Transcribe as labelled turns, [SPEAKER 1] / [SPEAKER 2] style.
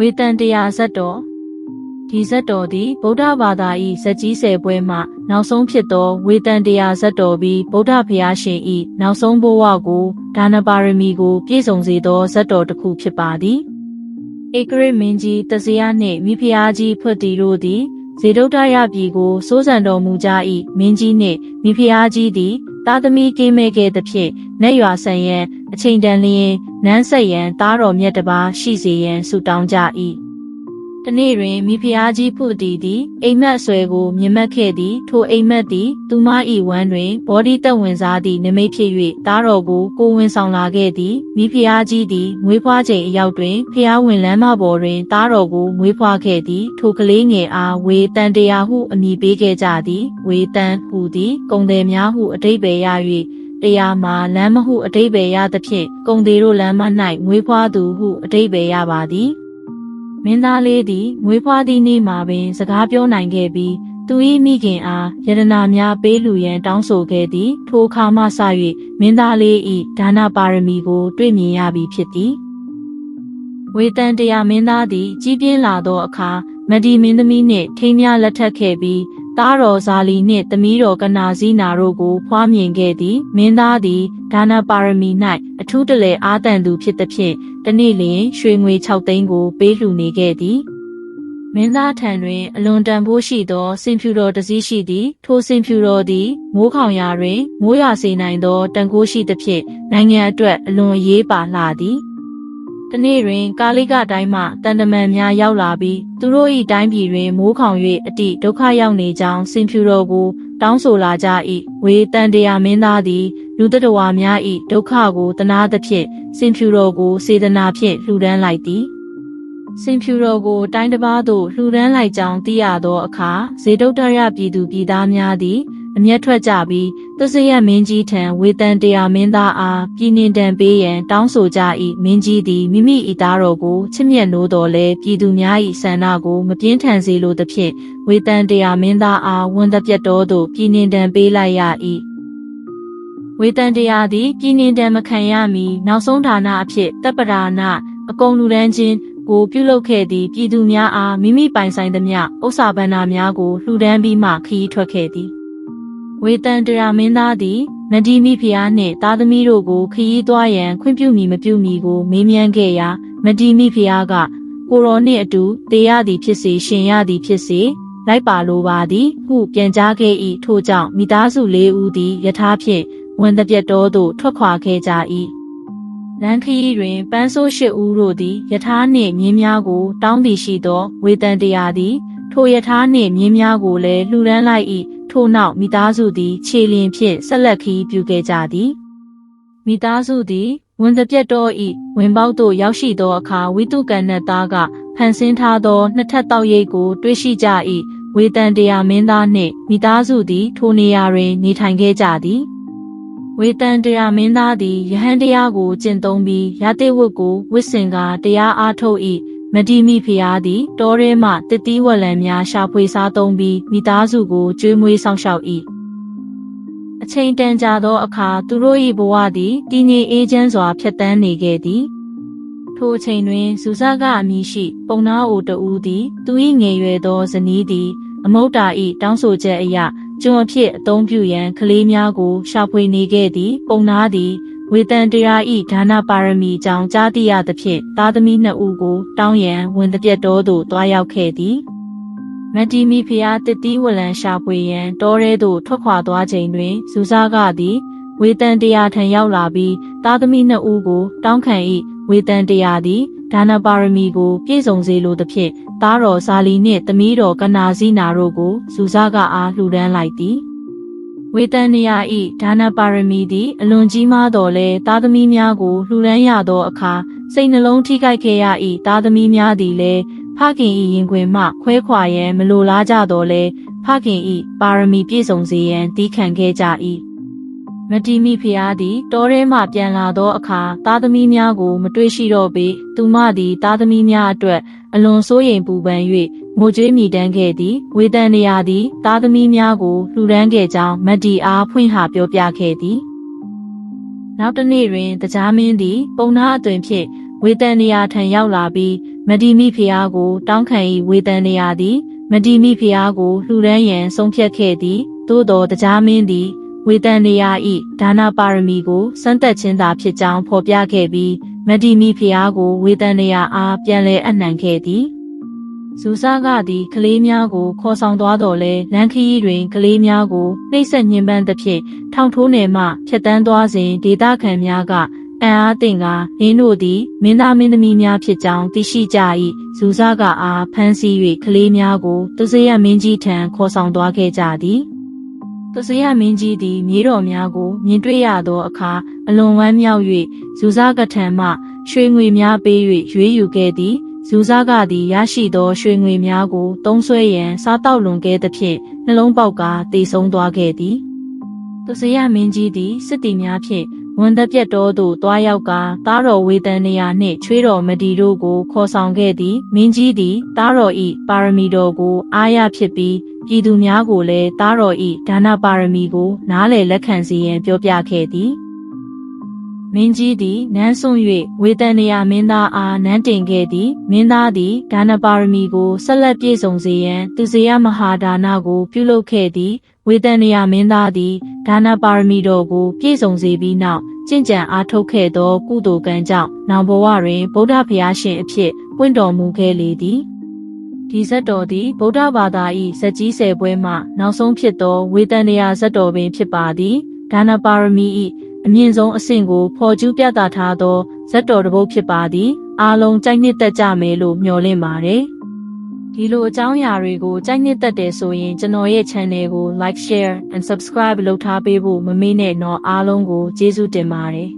[SPEAKER 1] ဝေတန်တရားဇတ်တော်ဒီဇတ်တော်သည်ဗုဒ္ဓဘာသာ၏ဇက်ကြီးဆယ်ပွဲမှနောက်ဆုံးဖြစ်သောဝေတန်တရားဇတ်တော်ပြီးဗုဒ္ဓဘုရားရှင်၏နောက်ဆုံးဘဝကိုဒါနပါရမီကိုပြည့်စုံစေသောဇတ်တော်တစ်ခုဖြစ်ပါသည်ဧကရစ်မင်းကြီးတဇယနှင့်မိဖုရားကြီးဖွတ်တီတို့သည်ဇေဒုတ္တရပြည်ကိုစိုးစံတော်မူကြ၏မင်းကြီးနှင့်မိဖုရားကြီးသည်တာသမီကင်းမဲ့ခဲ့သဖြင့်နတ်ရွာဆန်ရန်အချိန်တန်လျင် နန်းဆက်ရန်တားတော်မြတ်တစ်ပါးရှိစေရန်ဆုတောင်းကြ၏တနေ့တွင်မိဖုရားကြီးဖုတီသည်အိမ်မက်အဆွဲကိုမြင်မက်ခဲ့သည်ထိုအိမ်မက်သည်သူမ၏ဝမ်းတွင်ဘောဓိတက်ဝင်စားသည့်နမိတ်ဖြစ်၍တားတော်ကိုကိုဝင်ဆောင်လာခဲ့သည်မိဖုရားကြီးသည်မွေးဖွားချိန်အရောက်တွင်ဖျားဝင်လမ်းမပေါ်တွင်တားတော်ကိုမွေးဖွားခဲ့သည်ထိုကလေးငယ်အားဝေတန်တရားဟုအမည်ပေးခဲ့ကြသည်ဝေတန်ဟူသည် ကုံတယ်များဟုအတိတ်ပဲရ၍ တရားမှာလမ်းမဟုအတိတ်ပဲရသဖြင့်ကုံသေးတို့လမ်းမ၌မွေးဖွားသူဟုအတိတ်ပဲရပါသည်မင်းသားလေးသည်မွေးဖွားသည့်နေ့မှာပင် စကားပြောနိုင်ခဲ့ပြီးသူ၏မိခင်အားယတနာများပေးလူရန်တောင်းဆိုခဲ့သည် ထိုအခါမှစ၍မင်းသားလေး၏ဒါနပါရမီကို တွေ့မြင်ရပြီဖြစ်သည်ဝေတန်တရားမင်းသားသည် ကြီးပြင်းလာသောအခါမဒီမင်းသမီးနှင့်ထိမ်းများလက်ထပ်ခဲ့ပြီး သားတော်ဇာလီနှင့်သမီးတော်ကနာစည်းနာတို့ကိုဖွားမြင်ခဲ့သည်မင်းသားသည်ဒါနပါရမီ၌အထူးတလဲအာတန်သူဖြစ်သည်ဖြင့်တနေ့လျင်ရွှေငွေ6သိန်းကိုပေးလှူနေခဲ့သည်မင်းသားထံတွင်အလွန်တန်ဖိုးရှိသောစင်ဖြူတော်တစ်စီးရှိသည်ထိုစင်ဖြူတော်သည်မိုးခေါင်ရာတွင်မိုးရွာစေနိုင်သောတန်ခိုးရှိသဖြင့်နိုင်ငံအတွက်အလွန်အရေးပါလှသည် တနေ့တွင် ကာလိကတိုင်းမှတန်တမန်များရောက်လာပြီးသူတို့၏တိုင်းပြည်တွင်မိုးခေါင်၍အတိဒုက္ခရောက်နေကြောင်းစင်ဖြူတော်ကိုတောင်းဆိုလာကြ၏ဝေတန်တရားမင်းသားသည်လူတတဝါများ၏ဒုက္ခကိုတနာသဖြင့်စင်ဖြူတော်ကိုစေတနာဖြင့်လှူဒန်းလိုက်သည်စင်ဖြူတော်ကိုတိုင်းတစ်ပါးသို့လှူဒန်းလိုက်ကြောင်းသိရသောအခါဇေဒုတ္တရပြည်သူပြည်သားများသည် အမျက်ထွက်ကြပြီးသစရမင်းကြီးထံဝေတန်တရားမင်းသားအားပြည်နှင်တံပေးရန်တောင်းဆိုကြ၏မင်းကြီးသည်မိမိ၏သားတော်ကိုချစ်မြတ်နိုးတော်လဲပြည်သူများ၏ဆန္ဒကိုမပြင်းထန်စေလိုသဖြင့်ဝေတန်တရားမင်းသားအားဝန်တပြတ်တော်သို့ပြည်နှင်တံပေးလိုက်ရ၏ဝေတန်တရားသည်ပြည်နှင်တံမခံရမီနောက်ဆုံးဌာနအဖြစ်တပ်ပဒါနအကုန်လူရန်ချင်းကိုပြုလုပ်ခဲ့သည့်ပြည်သူများအားမိမိပိုင်ဆိုင်သမျှဥစ္စာဘဏ္ဍာများကိုလှူဒန်းပြီးမှခရီးထွက်ခဲ့သည် ဝေတန်တရာမင်းသားသည်နဒီမိဖုရားနှင့်သားသမီးတို့ကိုခရီးသွားရန်ခွင့်ပြုမည်မပြုမည်ကိုမေးမြန်းခဲ့ရာမဒီမိဖုရားကကိုရောနှင့်အတူတေရသည်ဖြစ်စေရှင်ရသည်ဖြစ်စေလိုက်ပါလိုပါသည် ဟုပြန်ကြားခဲ့၏ထို့ကြောင့်မိသားစုလေးဦးသည်ယထာဖြင့်ဝန်တပြတ်တော်သို့ထွက်ခွာခဲ့ကြ၏လန်ခရီးတွင်ပန်းဆိုးရှိဦးတို့သည်ယထာနှင့်မြင်းများကို တောင်းပြီးရှိသော ဝေတန်တရားသည် ထိုယထာနှင့်မြင်းများကိုလည်းလှူဒန်းလိုက်၏ ထို့နောက်မိသားစုသည်ခြေလျင်ဖြင့်ဆက်လက်ခီးပြုခဲ့ကြသည်မိသားစုသည်ဝန်တပြတ်တော်ဤဝင်ပေါက်သို့ရောက်ရှိသောအခါဝိတုကန္နသားကဖန်ဆင်းထားသောနှစ်ထပ်တောက်ရိပ်ကို တွေ့ရှိကြ၏ဝေတန်တရားမင်းသားနှင့်မိသားစုသည် ထိုနေရာတွင် နေထိုင်ခဲ့ကြသည်ဝေတန်တရားမင်းသားသည်ယဟန်တရားကိုကျင့်သုံးပြီးရတိဝတ်ကိုဝစ်စင်ကတရားအားထုတ်၏ မတီမိဖျားသည်တောထဲမှတတိဝလံများရှာဖွေစားသုံးပြီးမိသားစုကိုကျွေးမွေးဆောင်ရှောက်၏အချိန်တန်ကြာသောအခါသူတို့၏ဘဝသည်တည်ငြိမ်အေးချမ်းစွာဖြတ်တန်းနေခဲ့သည်ထိုအချိန်တွင်ဇူဇကအမည်ရှိ ပုံနာအိုတဦးသည် သူ၏ငယ်ရွယ်သောဇနီးသည် အမုတ်တာ၏တောင်းဆိုချက်အရကျွန်အဖြစ်အသုံးပြုရန်ကလေးများကိုရှာဖွေနေခဲ့သည် ပုံနာသည် ဝေတန်တရားဤဒါနပါရမီကြောင့်ကြားသိရသဖြင့်သားသမီးနှစ်ဦးကို တောင်းရန်ဝင်တပြက်တော်သို့တွားရောက်ခဲ့သည်မတီမီဖျားတစ်တီးဝလံရှာဖွေရန်တောထဲသို့ထွက်ခွာသွားချိန်တွင်ဇူစားကသည်ဝေတန်တရားထံရောက်လာပြီးသားသမီးနှစ်ဦးကို တောင်းခံ၏ဝေတန်တရားသည်ဒါနပါရမီကိုပြည့်စုံစေလိုသဖြင့်သားတော်ဇာလီနှင့်သမီးတော်ကနာစည်းနာတို့ကိုဇူစားကအားလှူဒန်းလိုက်သည် ဝေတန်နေရဤဒါနပါရမီသည်အလွန်ကြီးမားတော်လဲသားသမီးများကိုလှူဒန်းရသောအခါစိတ်နှလုံးထိခိုက်ခဲ့ရ၏သားသမီးများသည်လည်းဖခင်ဤရင်ခွင်မှခွဲခွာရန်မလိုလားကြတော်လဲဖခင်ဤပါရမီပြည့်စုံစေရန်တီးခံခဲ့ကြ၏မတီမိဖျားသည်တောထဲမှပြန်လာသောအခါသားသမီးများကို မတွေ့ရှိတော့ပေသူမသည်သားသမီးများအတွက်အလွန်စိုးရိမ်ပူပန်၍ ငိုကြွေးမိတမ်းခဲ့သည်ဝေတန်နေရာသည်သားသမီးများကိုလှူဒန်းခဲ့ကြောင်းမတ်တီအားဖွင့်ဟပြောပြခဲ့သည်နောက်တစ်နေ့တွင်တရားမင်းသည် ပုံနာအသွင်ဖြင့်ဝေတန်နေရာထံရောက်လာပြီးမမတီမိဖျားကို တောင်းခံ၏ဝေတန်နေရသည်မတီမိဖျားကိုလှူဒန်းရန်ဆုံးဖြတ်ခဲ့သည်သို့တော်တရားမင်းသည်ဝေတန်နေရ၏ဒါနာပါရမီကိုစမ်းသက်ခြင်းသာဖြစ်ကြောင်းဖော်ပြခဲ့ပြီးမတီမိဖျားကိုဝေတန်နေရအားပြန်လည်အနှံခဲ့သည် ဇူစားကသည်ကလေးများကိုခေါ်ဆောင်သွားတော်လဲလမ်းခရီးတွင်ကလေးများကိုနှိပ်စက်ညှဉ်းပန်းသဖြင့်ထောင်ထိုးနယ်မှဖျက်တမ်းသွားစဉ်ဒေသခံများကအံ့အားသင့်ကနင်းတို့သည်မင်းသားမင်းသမီးများဖြစ်ကြောင်းသိရှိကြ၏ဇူစားကအားဖမ်းဆီး၍ကလေးများကိုသူစရမင်းကြီးထံခေါ်ဆောင်သွားခဲ့ကြသည်သူစရမင်းကြီးသည်မြေတော်များကိုမြင်တွေ့ရသောအခါအလွန်ဝမ်းမြောက်၍ဇူစားကထံမှရွှေငွေများပေး၍ရွေးယူခဲ့သည် ဇူစားကသည်ရရှိသောရွှေငွေများကိုသုံးဆွဲရန်စားတောက်လွန်ခဲ့သဖြင့်နှလုံးပေါက်ကတေဆုံးသွားခဲ့သည်။သူစရမင်းကြီးသည်စစ်တီများဖြင့်ဝန်သက်ပြတ်တော်သို့တွားရောက်ကသားတော်ဝေတန်နေရာနှင့်ချွေးတော်မတီတို့ကိုခေါ်ဆောင်ခဲ့သည်။မင်းကြီးသည်သားတော်ဤပါရမီတော်ကိုအားရဖြစ်ပြီးပြည်သူများကိုလည်းသားတော်ဤဒါနပါရမီကိုနားလည်လက်ခံစေရန်ပြောပြခဲ့သည်။ မင်းကြီးသည်နန်းစွန့်၍ဝေတန်နေရမင်းသားအားနန်းတင်ခဲ့သည်မင်းသားသည်ဒါနပါရမီကိုဆက်လက်ပြည့်စုံစေရန်သူစရမဟာဒါနကို ပြုလုပ်ခဲ့သည်ဝေတန်နေရမင်းသားသည်ဒါနပါရမီတော်ကို ပြည့်စုံစေပြီးနောက်ကျင့်ကြံအားထုတ်ခဲ့သော ကုသိုလ်ကံကြောင့်နောင်ဘဝတွင်ဗုဒ္ဓဘုရားရှင်အဖြစ်ပွင့်တော်မူခဲ့လေသည်ဒီဇတ်တော်သည်ဗုဒ္ဓဘာသာ၏ဇက်ကြီးဆယ်ပွဲမှနောက်ဆုံးဖြစ်သောဝေတန်နေရဇတ်တော်ပင်ဖြစ်ပါသည်ဒါနပါရမီ၏ အမြင့်ဆုံးအဆင့်ကိုဖော်ကျူးပြသထားသောဇက်တော်တစ်ပုဒ်ဖြစ်ပါသည်အားလုံးကြိုက်နှစ်သက်ကြမယ်လို့မျှော်လင့်ပါတယ်ဒီလိုအကြောင်းအရာတွေကိုကြိုက်နှစ်သက်တယ်ဆိုရင်ကျွန်တော်ရဲ့ channel ကို like share and subscribe လုပ်ထားပေးဖို့မမေ့နဲ့တော့အားလုံးကိုကျေးဇူးတင်ပါတယ်